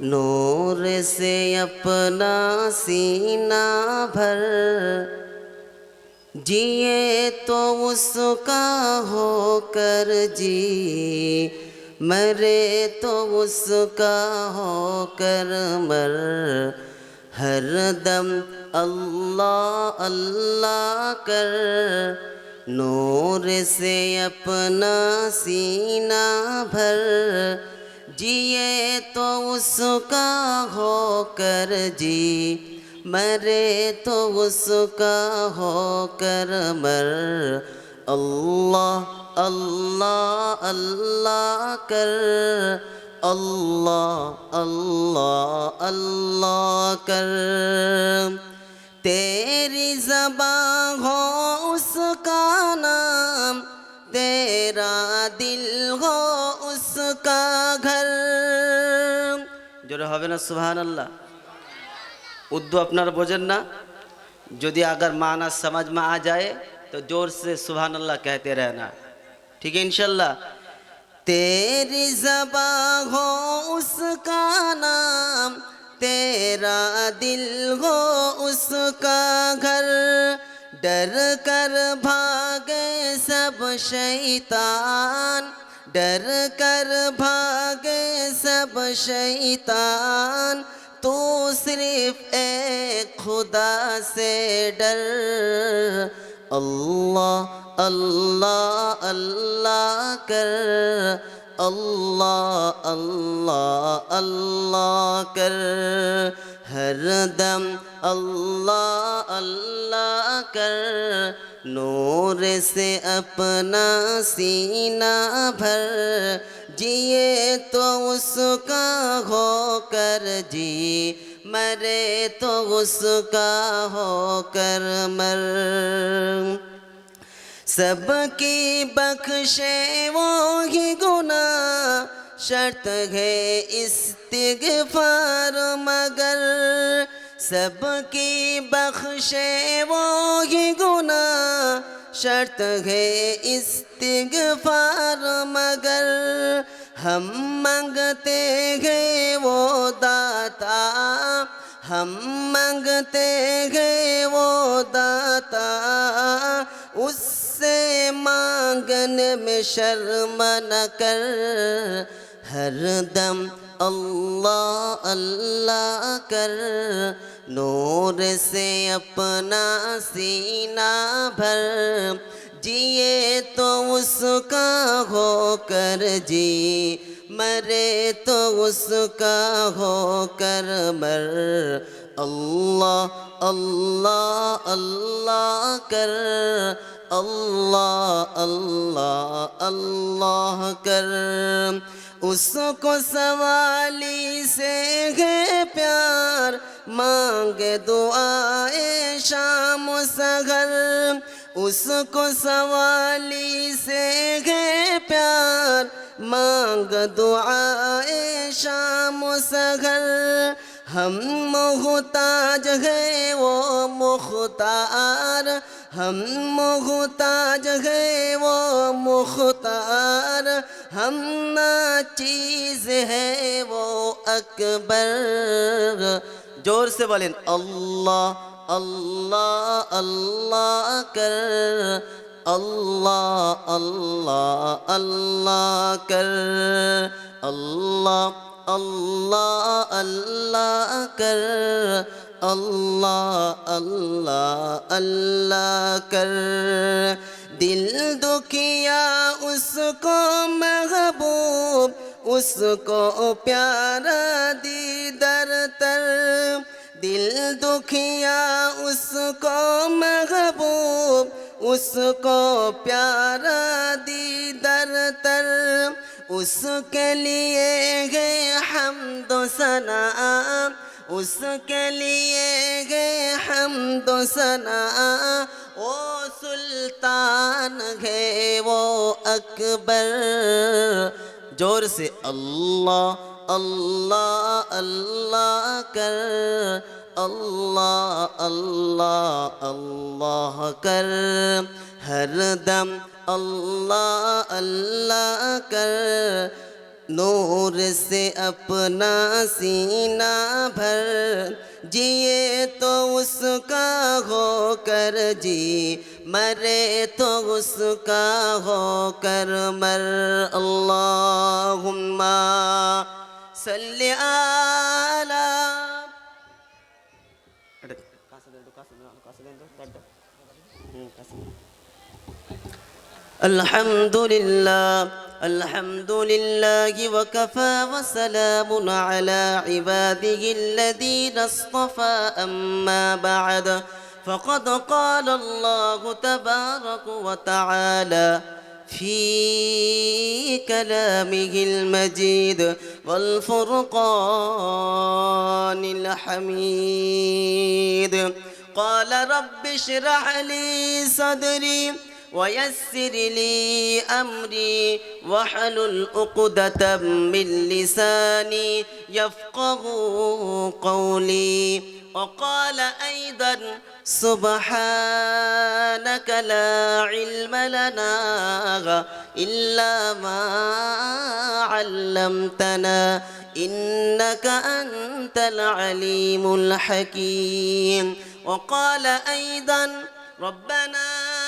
نور سے اپنا سینہ بھر۔ جیے تو اس کا ہو کر جی مرے تو اس کا ہو کر مر۔ ہر دم اللہ اللہ کر۔ نور سے اپنا سینہ بھر۔ جیے تو اس کا ہو کر جی مرے تو اس کا ہو کر مر۔ اللہ اللہ اللہ کر۔ اللہ اللہ اللہ کر۔ تیری زباں ہو اس کا نام، تیرا دل জোরে হবে না সুহান আল্লাহ উর্দু আপনারা বোঝেন না? যদি اگر مانا سمجھ میں آ جائے تو زور سے سبحان اللہ کہتے رہنا ٹھیک ہے انشاءاللہ تیری زبا ہو اس کا نام تیرا دل ہو اس کا گھر ڈر کر بھاگے سب شیطان डर कर भागे सब शैतान तू सिर्फ एक खुदा से डर अल्लाह अल्लाह अल्लाह कर अल्लाह अल्लाह अल्लाह कर हर दम अल्लाह अल्लाह कर نور سے اپنا سینہ بھر جیے تو اس کا ہو کر جی مرے تو اس کا ہو کر مر۔ سب کی بخشے وہ ہی گناہ، شرط ہے استغفار مگر سب کی بخشے وہی گناہ شرط ہے استغفار، مگر ہم منگتے گئے وہ داتا۔ ہم منگتے گئے وہ داتا۔ اس سے مانگن میں شرم نہ کر۔ ہر دم اللہ اللہ کر۔ नूर से अपना सीना भर जिए तो उसका हो कर जी मरे तो उसका हो कर मर अल्लाह अल्लाह अल्लाह कर अल्लाह अल्लाह अल्लाह कर اس کو سوالی سے ہے پیار، مانگ دعائے شام و سغر اس کو سوالی سے ہے پیار، مانگ دعائے شام و سغر ہم محتاج ہے وہ مختار۔ ہم محتاج ہے وہ مختار۔ ہم نا چیز ہے وہ اکبر۔ جور سے بولیں، اللہ اللہ اللہ کر۔ اللہ اللہ اللہ کر۔ اللہ اللہ اللہ کر۔ اللہ اللہ اللہ کر۔ दिल दुखिया उसको महबूब उसको प्यारा दीदर तर दिल दुखिया उसको महबूब उसको प्यारा दीदर तर उसके लिए गए हमदो सना उसके लिए गए हमदो सना ओ सुल्तान है वो अकबर जोर से अल्लाह अल्लाह अल्लाह कर अल्लाह अल्लाह अल्लाह कर हर दम अल्लाह अल्लाह कर नूर से अपना सीना भर जिए तो उसका हो कर जी मरे तो उसका हो कर मर अल्लाहुम्मा सल्ली आला الحمد لله الحمد لله وكفى وسلام على عباده الذين اصطفى. أما بعد فقد قال الله تبارك وتعالى في كلامه المجيد والفرقان الحميد. قال رب اشرح لي صدري ويسر لي أمري واحلل عقدة من لساني يفقه قولي. وقال أيضا سبحانك لا علم لنا إلا ما علمتنا إنك أنت العليم الحكيم. وقال أيضا ربنا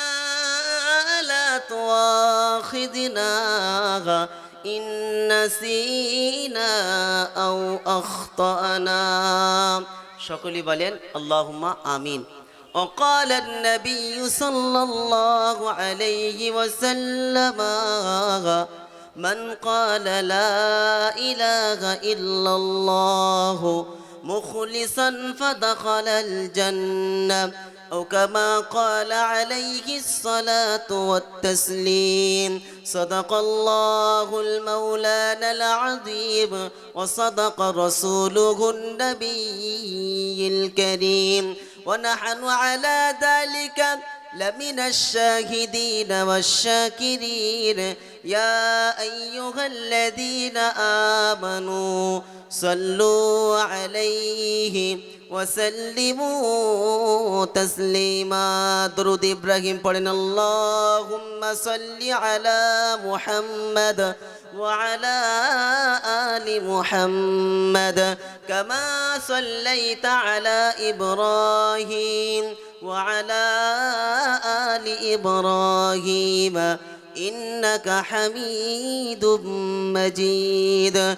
تواخذنا إن نسينا أو أخطأنا সকলে বলেন اللهم آمين وقال النبي صلى الله عليه وسلم من قال لا إله إلا الله مخلصا فدخل الجنة أو كما قال عليه الصلاة والتسليم. صدق الله المولانا العظيم وصدق رسوله النبي الكريم. ونحن على ذلك لمن الشاهدين والشاكرين. يا أيها الذين آمنوا صلوا عليه وسلموا تسليما درود إبراهيم পড়েন اللهم صل على محمد وعلى آل محمد كما صليت على إبراهيم وعلى آل إبراهيم إنك حميد مجيد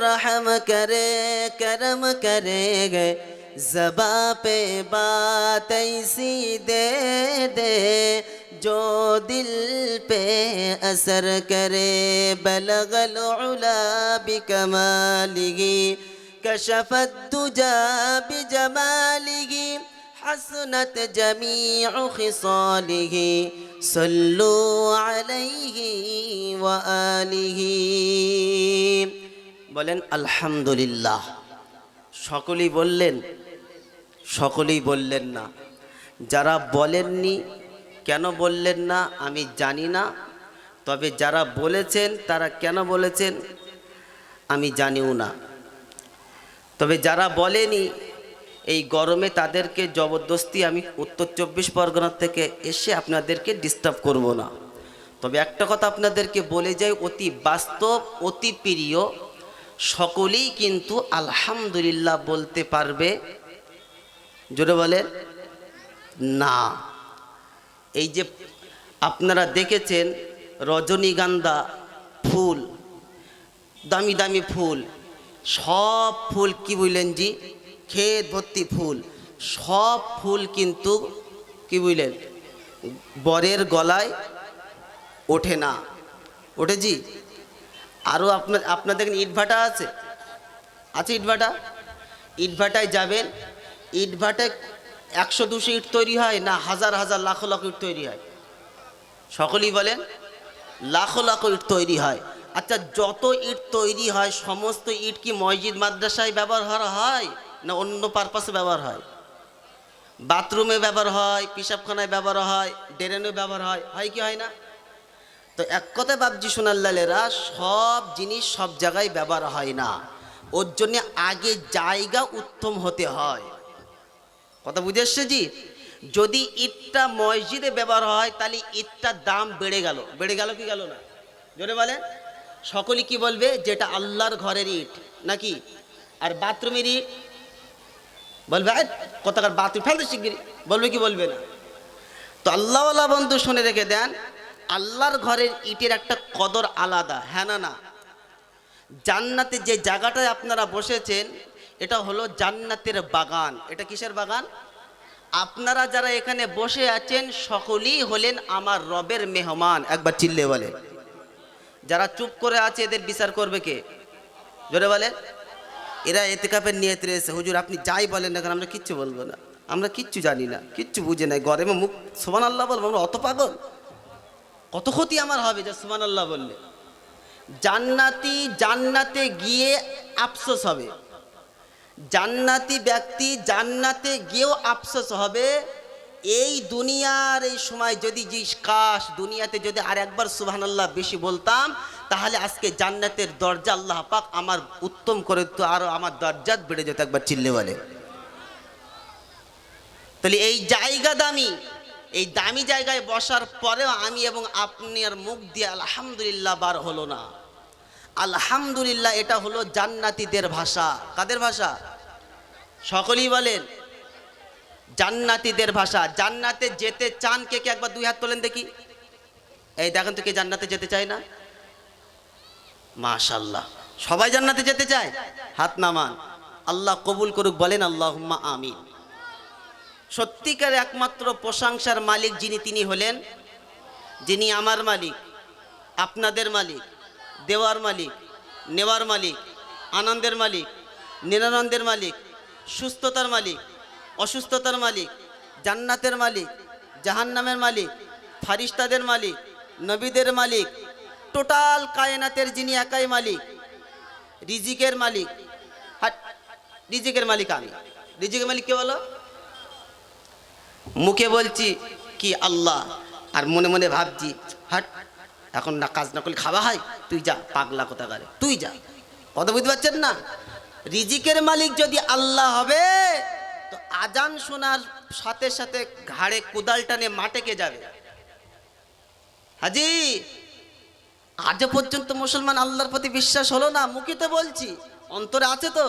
رحم کرے، کرم کرے گے زباں پہ بات ایسی دے دے۔ جو دل پہ اثر کرے، بلغ العلا بکمالگی کشفت تجا بجمالگی حسنت جمیع خصالہ صلو علیہ وآلہ۔ বলেন, আলহামদুলিল্লাহ। সকলেই বললেন সকলেই বললেন না। যারা বলেননি, কেন বললেন না, আমি জানি না। তবে যারা বলেছেন, তারা কেন বলেছেন, আমি জানিও না। তবে যারা বলেনি, এই গরমে তাদেরকে জবরদস্তি আমি উত্তর চব্বিশ পরগনার থেকে এসে আপনাদেরকে ডিস্টার্ব করব না। তবে একটা কথা আপনাদেরকে বলে যাই, অতি বাস্তব, অতি প্রিয় সকলেই কিন্তু আলহামদুলিল্লাহ বলতে পারবে। জোরে বলেন, না। এই যে আপনারা দেখেছেন রজনীগন্ধা ফুল, দামি দামি ফুল, সব ফুল কি বললেন জি? ক্ষেত ভর্তি ফুল, সব ফুল কিন্তু কি বুঝলেন বরের গলায় ওঠে না। ওঠে জি? আরও আপনার, আপনাদের এখানে ইটভাটা আছে? আছে ইটভাটা? ইটভাটায় যাবেন। ইটভাটায় একশো দুশো ইট তৈরি হয় না, হাজার হাজার লাখো লাখ ইট তৈরি হয়। সকলেই বলেন, লাখো লাখ ইট তৈরি হয়। আচ্ছা যত ইট তৈরি হয়, সমস্ত ইট কি মসজিদ, মাদ্রাসায় ব্যবহার হয় না অন্য পারপাসে ব্যবহার হয়? বাথরুমে ব্যবহার হয় পিসাবখানায় ব্যবহার হয় ড্রেনে ব্যবহার হয় হয় কি হয় না? তো এক কথায় বাবজি সোনাল্লালেরা সব জিনিস সব জায়গায় ব্যবহার হয় না। ওর জন্য আগে জায়গা উত্তম হতে হয়। কথা বুঝে এসছে জি? যদি ইটটা মসজিদে ব্যবহার হয় তাহলে ইটটার দাম বেড়ে গেল। বেড়ে গেল কি গেল না? জোরে বলে। সকলে কি বলবে? যেটা আল্লাহর ঘরের ইট নাকি? আর বাথরুমের ইট? বলবে "আয়, কতকার বাথরুম ফেলতে শিগগিরি বলবে কি বলবে না? তো আল্লাহওয়ালা বন্ধু শুনে রেখে দেন আল্লাহর ঘরের ইটের একটা কদর আলাদা হ্যাঁ না না? জান্নাতে যে জায়গাটায় আপনারা বসেছেন, এটা হলো জান্নাতের বাগান। এটা কিসের বাগান? আপনারা যারা এখানে বসে আছেন, সকলেই হলেন আমার রবের মেহমান। একবার চিল্লে বলে যারা চুপ করে আছে, এদের বিচার করবে কে? জোরে বলেন। এরা এতেকাপের নিয়ত রয়েছে। হুজুর, আপনি যাই বলেন না কেন, আমরা কিচ্ছু বলব না। আমরা কিচ্ছু জানি না, কিচ্ছু বুঝে নাই। গরমে মুখ সোমান আল্লাহ বলব, আমরা অত পাগল? কত ক্ষতি আমার হবে যে সোমান আল্লাহ বললে। জান্নাতি জান্নাতে গিয়ে আফসোস হবে। জান্নাতি ব্যক্তি জান্নাতে গিয়েও আফসোস হবে। এই দুনিয়ার এই সময় যদি যে কাশ দুনিয়াতে যদি আর একবার সুবহান আল্লাহ বেশি বলতাম, তাহলে আজকে জান্নাতের দরজা আল্লাহ পাক আমার উত্তম করে তো আরও আমার দরজাত বেড়ে যেত একবার চিল্লে বলে। তাহলে এই জায়গা দামি এই দামি জায়গায় বসার পরেও আমি এবং আপনার মুখ দিয়ে আলহামদুলিল্লাহ বার হলো না। আলহামদুলিল্লাহ এটা হলো জান্নাতীদের ভাষা। কাদের ভাষা? সকলেই বলেন, জান্নাতীদের ভাষা। জান্নাতে যেতে চান কে কে? একবার দুই হাত তোলেন দেখি। এই দেখেন তো কে জান্নাতে যেতে চায় না? মাশাল্লাহ সবাই জান্নাতে যেতে চায়? হাত নামান। আল্লাহ কবুল করুক, বলেন আল্লাহ আমিন। সত্যিকার একমাত্র প্রশংসার মালিক যিনি তিনি হলেন, যিনি আমার মালিক, আপনাদের মালিক, দেওয়ার মালিক, নেওয়ার মালিক, আনন্দের মালিক, নিরানন্দের মালিক, সুস্থতার মালিক, অসুস্থতার মালিক, জান্নাতের মালিক, জাহান্নামের মালিক, ফারিস্তাদের মালিক, নবীদের মালিক, টোটাল কায়নাতের যিনি একাই মালিক, রিজিকের মালিক রিজিকের মালিক আমি। রিজিকের মালিক কে বলো? মুখে বলছি, কি আল্লাহ? আর মনে মনে ভাবছি, হাট, এখন না কাজ না করলে খাওয়া হয়? তুই যা, পাগলা কোথাকারে, তুই যা। কথা বুঝতে পারছেন না? রিজিকের মালিক যদি আল্লাহ হবে, তো আজান শোনার সাথে সাথে ঘাড়ে কোদাল টানে মাঠে কে যাবে? হাজি আজ পর্যন্ত মুসলমান আল্লাহর প্রতি বিশ্বাস হলো না? মুখে তো বলছি, অন্তরে আছে তো?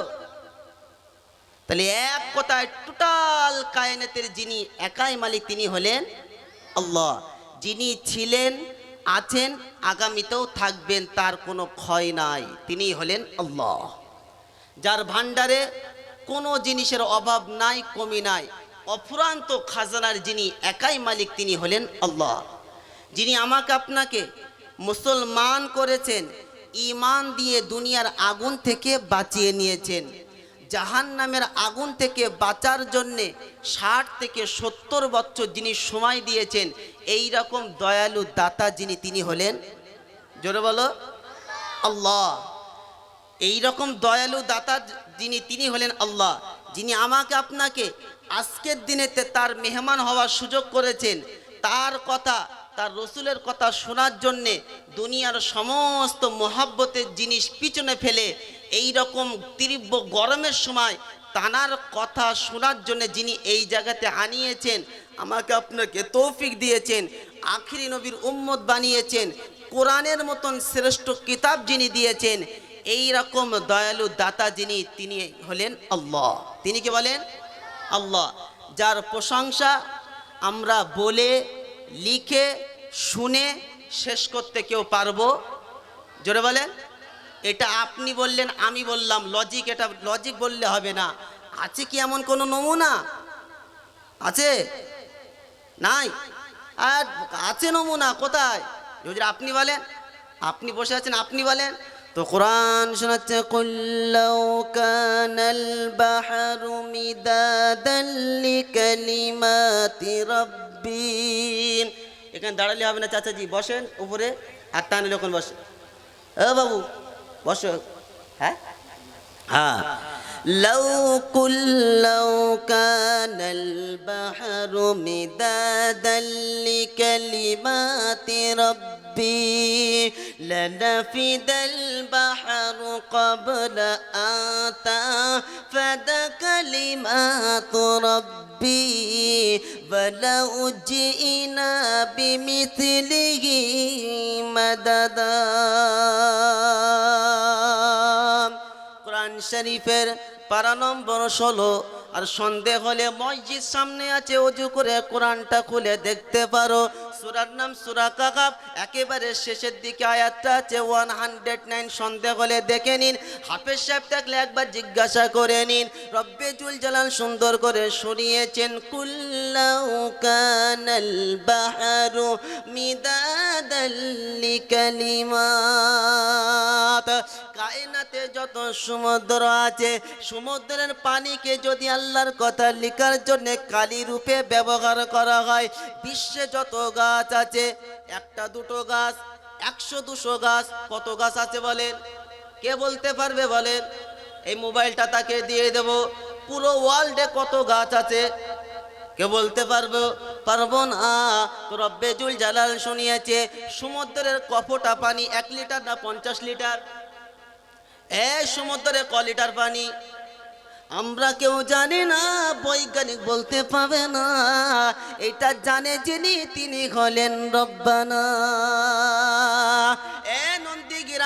তাহলে এক কথায় টোটাল কায়নাতের যিনি একাই মালিক তিনি হলেন আল্লাহ। যিনি ছিলেন, আছেন, আগামীতেও থাকবেন, তার কোনো ক্ষয় নাই, তিনি হলেন আল্লাহ। যার ভাণ্ডারে কোনো জিনিসের অভাব নাই, কমি নাই, অফুরান্ত খাজানার যিনি একাই মালিক, তিনি হলেন আল্লাহ। যিনি আমাকে আপনাকে মুসলমান করেছেন ইমান দিয়ে দুনিয়ার আগুন থেকে বাঁচিয়ে নিয়েছেন জাহান নামের আগুন থেকে বাঁচার জন্যে ষাট থেকে সত্তর বছর যিনি সময় দিয়েছেন এই রকম দয়ালু দাতা যিনি, তিনি হলেন। জোরে বলো। আল্লাহ। এই রকম দয়ালু দাতা যিনি, তিনি হলেন আল্লাহ। যিনি আমাকে আপনাকে আজকের দিনেতে তার মেহমান হওয়ার সুযোগ করেছেন, তার কথা, তার রসুলের কথা শোনার জন্যে দুনিয়ার সমস্ত মহাব্বতের জিনিস পিছনে ফেলে এই রকম তীব্র গরমের সময় তানার কথা শোনার জন্য যিনি এই জায়গাতে আনিয়েছেন, আমাকে আপনাকে তৌফিক দিয়েছেন, আখিরি নবীর উম্মত বানিয়েছেন, কোরআনের মতন শ্রেষ্ঠ কিতাব যিনি দিয়েছেন এই রকম দয়ালু দাতা যিনি, তিনি হলেন আল্লাহ। তিনি কি বলেন? আল্লাহ। যার প্রশংসা আমরা বলে, লিখে, শুনে শেষ করতে কেউ পারব? জোরে বলেন। এটা আপনি বললেন, আমি বললাম লজিক এটা লজিক বললে হবে না। আছে কি এমন কোনো নমুনা? আছে? নাই? আর আছে নমুনা, কোথায়? যদি আপনি বলেন, আপনি বসে আছেন, আপনি বলেন। তো কোরআন শোনাচ্ছে এখানে দাঁড়ালে হবে না, চাচাজি, বসেন উপরে আর টানলে ওখানে বসে। ও বাবু বসো হ্যাঁ হ্যাঁ لو كل لو كان البحر مدادا لكلمات ربي لنفد البحر قبل أن تنفد كلمات ربي ولو جئنا بمثله مددا কোরআন শরীফের পারা নম্বর ষোলো আর সন্দেহ হলে মসজিদ সামনে আছে অজু করে কোরআনটা খুলে দেখতে পারো সুরার নাম সুরা কাকাব। একেবারে শেষের দিকে আয়াতটা আছে ওয়ান হান্ড্রেড নাইন সন্দেহ হলে দেখে নিন। হাফেজ সাহেব থাকলে একবার জিজ্ঞাসা করে নিন। রব্বে জুল জালাল সুন্দর করে শুনিয়েছেন, কুল্লাউ বাহারু মিদাদাল্লি কালিমাত কায়নাতে যত সমুদ্র আছে, সমুদ্রের পানিকে যদি আল্লাহর কথা লেখার জন্য কালি রূপে ব্যবহার করা হয়, বিশ্বে যত গাছ আছে, একটা দুটো গাছ, একশো দুশো গাছ, কত গাছ আছে বলেন? কে বলতে পারবে বলেন? এই মোবাইলটা তাকে দিয়ে দেব। পুরো ওয়ার্ল্ডে কত গাছ আছে? কে বলতে পারব? পারব না। তো রব্বেজুল জালাল শুনিয়েছে, সমুদ্রের কফটা পানি এক লিটার না পঞ্চাশ লিটার? এ সমুদ্রে ক লিটার পানি? আমরা কেউ জানি না বৈজ্ঞানিক বলতে পাবে না। এটা জানে যিনি তিনি হলেন রব্বানা।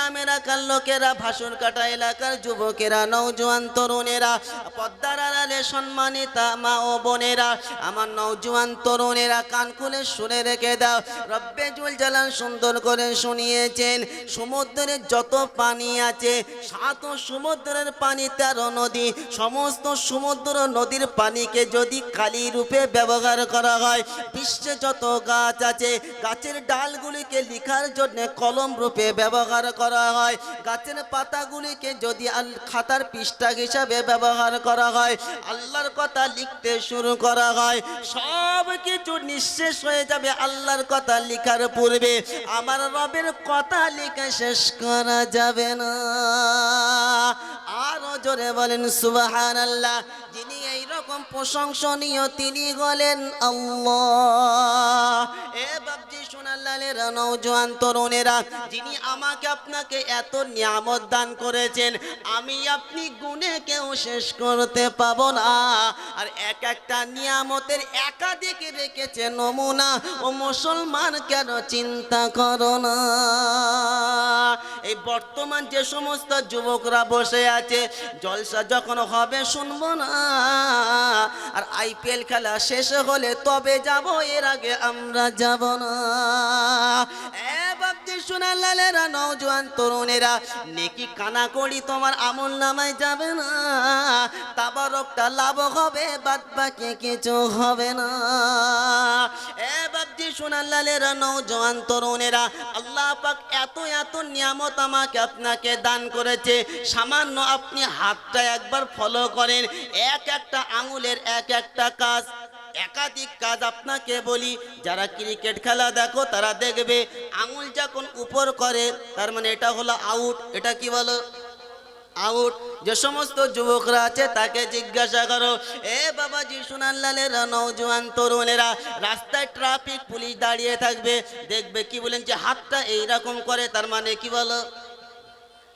গ্রামের এলাকার লোকেরা? ভাসুর কাটা এলাকার যুবকেরা নৌজওয়ান তরুণেরা, পদ্মার আড়ালে সম্মানিতা মা ও বোনেরা, আমার নৌজওয়ান তরুণেরা কান খুলে শুনে রেখে দাও। রব্বে জুল জালাল সুন্দর করে শুনিয়েছেন, সমুদ্রের যত পানি আছে, সাত সমুদ্রের পানি, তেরো নদী, সমস্ত সমুদ্র নদীর পানিকে যদি কালি রূপে ব্যবহার করা হয়, বিশ্বে যত গাছ আছে, গাছের ডালগুলিকে লিখার জন্য কলম রূপে ব্যবহার করা হয়। গাছের পাতাগুলিকে যদি খাতার পৃষ্ঠা হিসাবে ব্যবহার করা হয়, আল্লাহর কথা লিখতে শুরু করা হয়। সব কিছু নিঃশেষ হয়ে যাবে আল্লাহর কথা লিখার পূর্বে। আমার রবের কথা লিখে শেষ করা যাবে না। আরও জোরে বলেন সুবাহান আল্লাহ যিনি এইরকম প্রশংসনীয় তিনি হলেন আল্লাহ। এ বাবজি সোনাল্লালের নৌজওয়ান তরুণেরা, যিনি আমাকে আপনাকে এত নিয়ামত দান করেছেন, আমি আপনি গুণে কেউ শেষ করতে পাবো না। আর এক একটা নিয়ামতের একাধিক রেখেছে নমুনা, ও মুসলমান কেন চিন্তা করো না? এই বর্তমান যে সমস্ত যুবকরা বসে আছে, জলসা যখন হবে শুনব না। আর আইপিএল খেলা শেষ হলে তবে যাব, এর আগে আমরা যাব না। তরুণেরা, নেকি তোমার আমল নামায় যাবে না। লাভ হবে কিছু হবে না। নৌজওয়ান তরুণেরা, আল্লাহ এত এত আমাকে আপনাকে দান করেছে। সামান্য আপনি হাতটা একবার ফলো করেন, এক একটা আঙুলের এক একটা কাজ, একাধিক কাজ আপনাকে বলি, যারা ক্রিকেট খেলা দেখো, তারা দেখবে আঙুল যখন উপর করে, তার মানে এটা হলো আউট এটা কি বলো? আউট যে সমস্ত যুবকরা আছে, তাকে জিজ্ঞাসা করো, এ বাবাজি সোনাল্লালের নৌজওয়ান তরুণেরা, রাস্তায় ট্রাফিক পুলিশ দাঁড়িয়ে থাকবে, দেখবে কি বলেন যে হাতটা এইরকম করে, তার মানে কি বলো?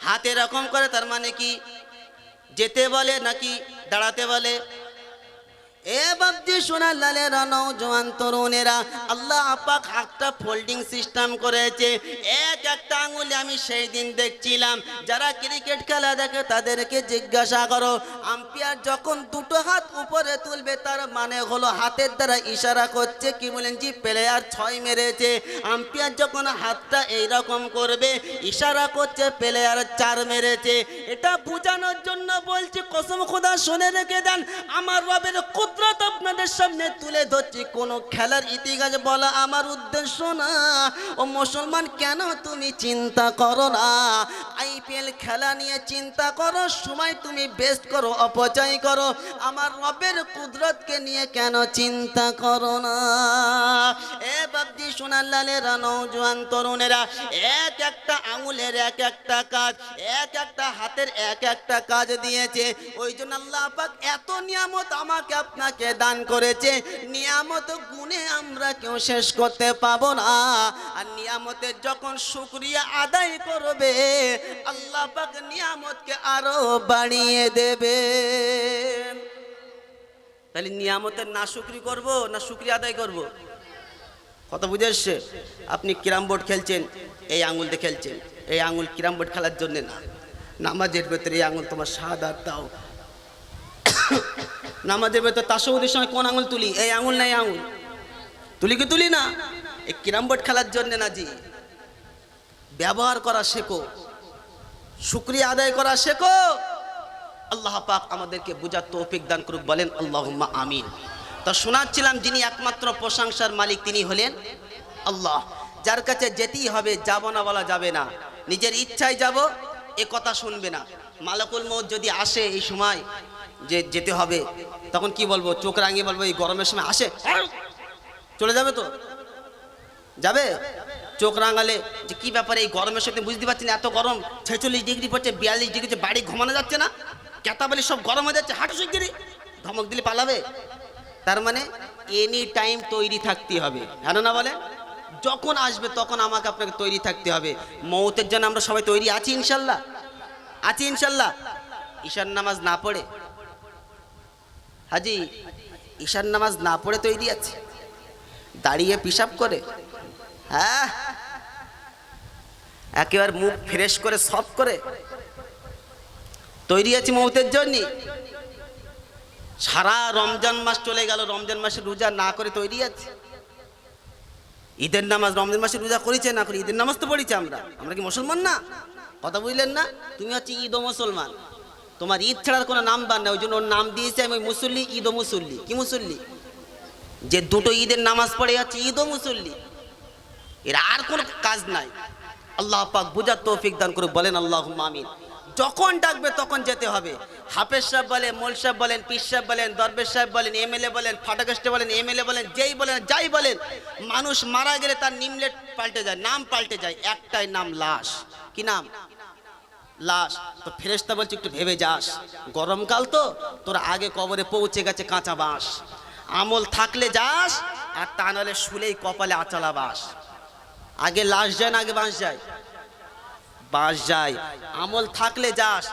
হাত এরকম করে, তার মানে কি? যেতে বলে নাকি দাঁড়াতে বলে? এ বাবজি সোনার লালের নৌজওয়ান তরুণেরা। আল্লাহ আপাক হাতটা ফোল্ডিং সিস্টেম করেছে। এক একটা আঙুলে আমি সেই দিন দেখছিলাম। যারা ক্রিকেট খেলা দেখে তাদেরকে জিজ্ঞাসা করো, আম্পায়ার যখন দুটো হাত উপরে তুলবে, তার মানে হলো হাতের দ্বারা ইশারা করছে কি বলেন জি প্লেয়ার ছয় মেরেছে। আম্পায়ার যখন হাতটা এইরকম করবে, ইশারা করছে প্লেয়ার চার মেরেছে। এটা বোঝানোর জন্য বলছি, কসম খোদা, শুনে রেখে দেন, আমার রবের কুদরত কুদরত আপনাদের সামনে তুলে ধরছি, কোনো খেলার ইতিহাস বলা আমার উদ্দেশ্য না। ও মুসলমান, কেন তুমি চিন্তা করো না? আইপিএল খেলা নিয়ে চিন্তা করো, সময় তুমি বেস্ট করো, অপচয় করো। আমার রবের কুদরতকে নিয়ে কেন চিন্তা করো না? এ বাবদি সোনার লালেরা নৌজোয়ান তরুণেরা, এক একটা আঙুলের এক একটা কাজ, এক একটা হাতের এক একটা কাজ দিয়েছে। ওই জন্য আল্লাহ পাক এত নিয়ামত আমাকে আপনাকে দান করেছে। নিয়ামত গুণে আমরা কেউ শেষ করতে পাবো না। আর নিয়ামতের যখন শুক্রিয়া আদায় করবে, আল্লাহ পাক নিয়ামতকে আরও বাড়িয়ে দেবে। তাহলে নিয়ামতের না শুক্রি করব, না শুক্রিয়া আদায় করব? কত বুঝে এসছে? আপনি ক্যারাম বোর্ড খেলছেন, এই আঙুল দিয়ে খেলছেন। এই আঙুল ক্যারাম বোর্ড খেলার জন্য না। নামাজের ভেতরে এই আঙুল তোমার সাদা দাও। নামাজের ভেতর তাসৌদের সময় কোন আঙুল তুলি? এই আঙুল নাই আঙুল? তুলি কি তুলি না? এই ক্যারাম বোর্ড খেলার জন্য না জি। ব্যবহার করা শেখো। শুক্রিয়া আদায় করা শেখো। আল্লাহ পাক আমাদেরকে বোঝার তৌফিক দান করুক, বলেন আল্লাহুম্মা আমিন। তো শোনাচ্ছিলাম যিনি একমাত্র প্রশংসার মালিক, তিনি হলেন আল্লাহ। যার কাছে যেতেই হবে যাব না বলা যাবে না। নিজের ইচ্ছায় যাব, এ কথা শুনবে না। মালাকুল মৌত যদি আসে এই সময় যে যেতে হবে, তখন কি বলব? চোখ রাঙিয়ে বলব, এই গরমের সময় আসে চলে যাবে তো? যাবে? চোখ রাঙালে যে কি ব্যাপারে এই গরমের সাথে বুঝতে পারছি না, এত গরম, ছেচল্লিশ ডিগ্রি পড়ছে, বিয়াল্লিশ ডিগ্রি বাড়ি ঘুমানো যাচ্ছে না? ক্যাতাবালি সব গরম হয়ে যাচ্ছে, হাঁটু শিগগিরি ধমক দিলে, পালাবে? তার মানে এনি টাইম তৈরি থাকতে হবে হ্যাঁ না বলে? যখন আসবে তখন আমাকে আপনাকে তৈরি থাকতে হবে। মৌতের জন্য আমরা সবাই তৈরি আছি ইনশাল্লাহ। আছি ইনশাল্লাহ। ঈশান নামাজ না পড়ে হাজি ঈশান নামাজ না পড়ে তৈরি আছে। দাঁড়িয়ে পিসাব করে। হ্যাঁ। একেবারে মুখ ফ্রেশ করে সফ করে। তৈরি আছি মৌতের জন্য সারা রমজান মাস চলে গেল, রমজান মাসে রোজা না করে তৈরি আছে। ঈদের নামাজ রমজান মাসে রোজা করেছে না করে, ঈদের নামাজ তো পড়েছি আমরা। আমরা কি মুসলমান না? কথা বুঝলেন না? তুমি হচ্ছে ঈদ ও মুসলমান। তোমার ঈদ ছাড়ার কোনো নাম বান না ওই জন্য ওর নাম দিয়েছে আমি ওই মুসল্লি ঈদ ও মুসল্লি। কি মুসল্লি? যে দুটো ঈদের নামাজ পড়ে যাচ্ছে ঈদ ও মুসল্লি। এর আর কোনো কাজ নাই। আল্লাহ পাক বুঝার তৌফিক দান করে বলেন আল্লাহ আমিন। যখন ডাকবে তখন যেতে হবে। হাফেজ সাহেব বলেন, মোল সাহেব বলেন পিস সাহেব বলেন, দরবেশ সাহেব বলেন, এমএলএ বলেন ফাটাকাস্টে বলেন, এমএলএ বলেন, যেই বলেন, যাই বলেন, মানুষ মারা গেলে তার নিমলেট পাল্টে যায়, নাম পাল্টে যায়, একটাই নাম লাশ। কি নাম? লাশ। তো ফেরেস্তা বলছে, একটু ভেবে যাস। গরমকাল তো, তোর আগে কবরে পৌঁছে গেছে কাঁচা বাঁশ। আমল থাকলে যাস, আর তা নাহলে শুলেই কপালে আচালা বাস আগে লাশ যায় না, আগে বাঁশ যায়? বাঁশ যায়। আমল থাকলে যাস,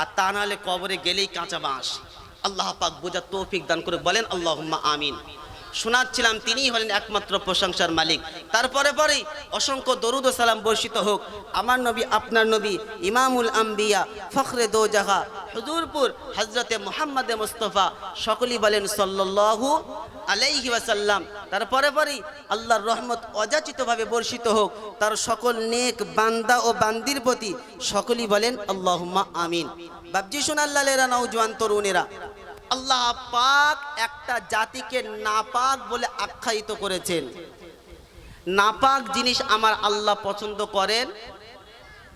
আর তা নাহলে কবরে গেলেই কাঁচা বাঁশ। আল্লাহ পাক বোঝার তৌফিক দান করে বলেন, আল্লাহুম্মা আমিন। শোনাচ্ছিলাম, তিনিই হলেন একমাত্র প্রশংসার মালিক। তারপরে পরেই অসংখ্য দরুদ ও সালাম বর্ষিত হোক। আমার নবী, আপনার নবী, ইমামুল আম্বিয়া, ফখরে দো জাহা হুজুরপুর হজরতে মোহাম্মদে মুস্তফা, সকলেই বলেন সল্লাল্লাহু আলাইহি ওয়াসাল্লাম। তারপরে পরেই আল্লাহর রহমত অযাচিতভাবে বর্ষিত হোক। তার সকল নেক বান্দা ও বান্দির প্রতি সকলেই বলেন আল্লাহুম্মা আমিন। বাবজি সোনাল্লালেরা নৌজওয়ান তরুণেরা আল্লাহ পাক একটা জাতিকে নাপাক বলে আখ্যায়িত করেছেন। নাপাক জিনিস আমার আল্লাহ পছন্দ করেন।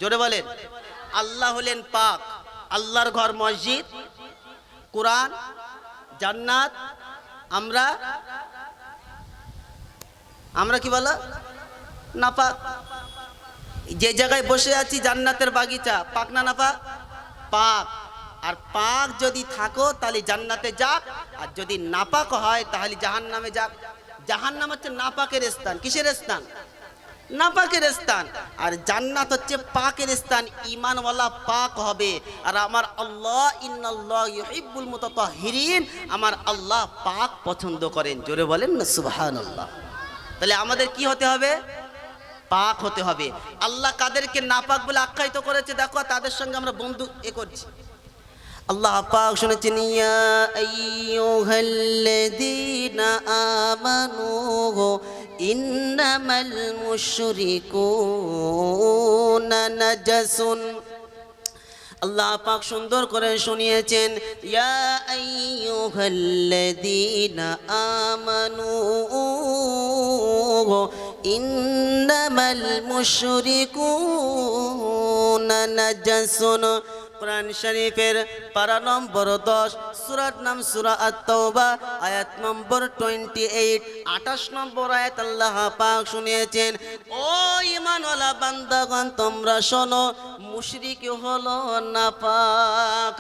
জোরে বলেন, আল্লাহ হলেন পাক, আল্লাহর ঘর মসজিদ, কোরআন, জান্নাত, আমরা আমরা কি বলো? নাপাক। যে জায়গায় বসে আছি জান্নাতের বাগিচা, পাক না নাপাক? পাক। আর পাক যদি থাকো, তাহলে জান্নাতে যাক আর যদি নাপাক হয়, তাহলে জাহান নামে যাক জাহান নাম হচ্ছে নাপাকের স্থান। কিসের স্থান? নাপাকের স্থান। আর জান্নাত হচ্ছে পাকের স্থান। ইমানওয়ালা পাক হবে। আর আমার আল্লাহ, ইন্নাল্লাহ ইউহিব্বুল মুতাতাহহিরিন আমার আল্লাহ পাক পছন্দ করেন। জোরে বলেন না, সুবহানাল্লাহ। তাহলে আমাদের কি হতে হবে? পাক হতে হবে। আল্লাহ কাদেরকে নাপাক বলে আখ্যায়িত করেছে, দেখো তাদের সঙ্গে আমরা বন্ধু এ করছি। আল্লাহ পাক শুনেছেন, ইয়া আইয়ুহাল্লাযীনা আমানু, ইন্নামাল মুশরিকুনা নাজাসুন। আল্লাহ পাক সুন্দর করে শুনিয়েছেন, ইয়া আইয়ুহাল্লাযীনা আমানু, ইন্নামাল মুশরিকুনা নাজাসুন। কোরআন শরীফের পারা নম্বর দশ, সুরার নাম সুরা আত্মবা আয়াত নম্বর টোয়েন্টি এইট আঠাশ নম্বর আয়াত আল্লাহ পাক শুনিয়েছেন, ও ইমানওয়ালা বান্দাগণ, তোমরা শোনো, মুশরিক হলো না পাক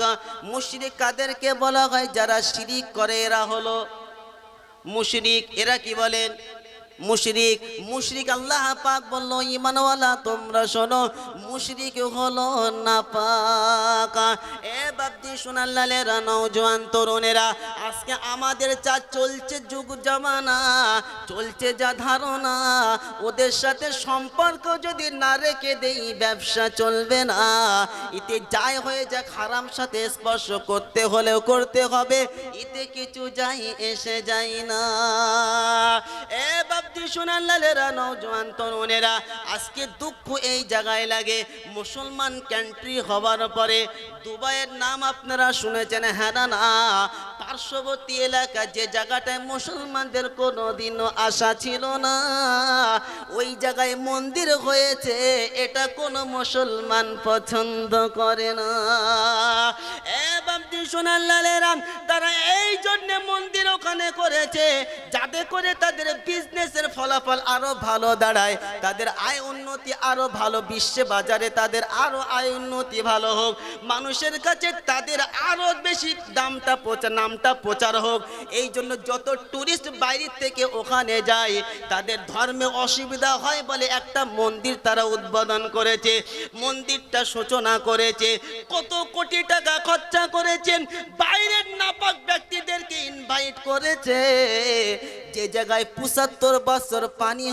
মুশরিক কাদেরকে বলা হয়, যারা শিরিক করে এরা হলো মুশরিক। এরা কি বলেন? মুশরিক মুশরিক আল্লাহ পাক বলল ইমানওয়ালা তোমরা শোনো, মুশরিক হলো না পাক এ বাপদি সোনাল্লালেরা নওজোয়ান তরুণেরা, আজকে আমাদের যা চলছে যুগ জামানা, চলছে যা ধারণা, ওদের সাথে সম্পর্ক যদি না রেখে দেই, ব্যবসা চলবে না। এতে যাই হয়ে যাক, হারাম সাথে স্পর্শ করতে হলেও করতে হবে, ইতে কিছু যাই, এসে যাই না। এ বাবদি সোনাল্লালেরা নওজোয়ান তরুণেরা, আজকে দুঃখ এই জায়গায় লাগে। মুসলমান কান্ট্রি হওয়ার পরে দুবাইয়ের নাম আপনারা শুনেছেন হ্যাঁ না পার্শ্ববর্তী এলাকা, যে জায়গাটায় মুসলমানদের কোনো দিনও আশা ছিল না। ওই জায়গায় মন্দির হয়েছে, এটা কোনো মুসলমান পছন্দ করে না। তারা এই জন্য মন্দির ওখানে করেছে, যাতে করে তাদের বিজনেসের ফলাফল আরও ভালো দাঁড়ায়, তাদের আয় উন্নতি আরও ভালো, বিশ্বে বাজারে তাদের আরও আয় উন্নতি ভালো হোক, মানুষের কাছে তাদের আরও বেশি দামটা প্রচার, নামটা প্রচার হোক। এই জন্য যত টুরিস্ট বাইরে থেকে ওখানে যায়, তাদের ধর্মে অসুবিধা হয় বলে একটা মন্দির তারা উদ্বোধন করেছে। মন্দিরটা সূচনা করেছে, কত কোটি টাকা খরচা করেছেন, বাইরের নাপাক ব্যক্তিদেরকে ইনভাইট করেছে। যে জায়গায় পঁচাত্তর বছর পানি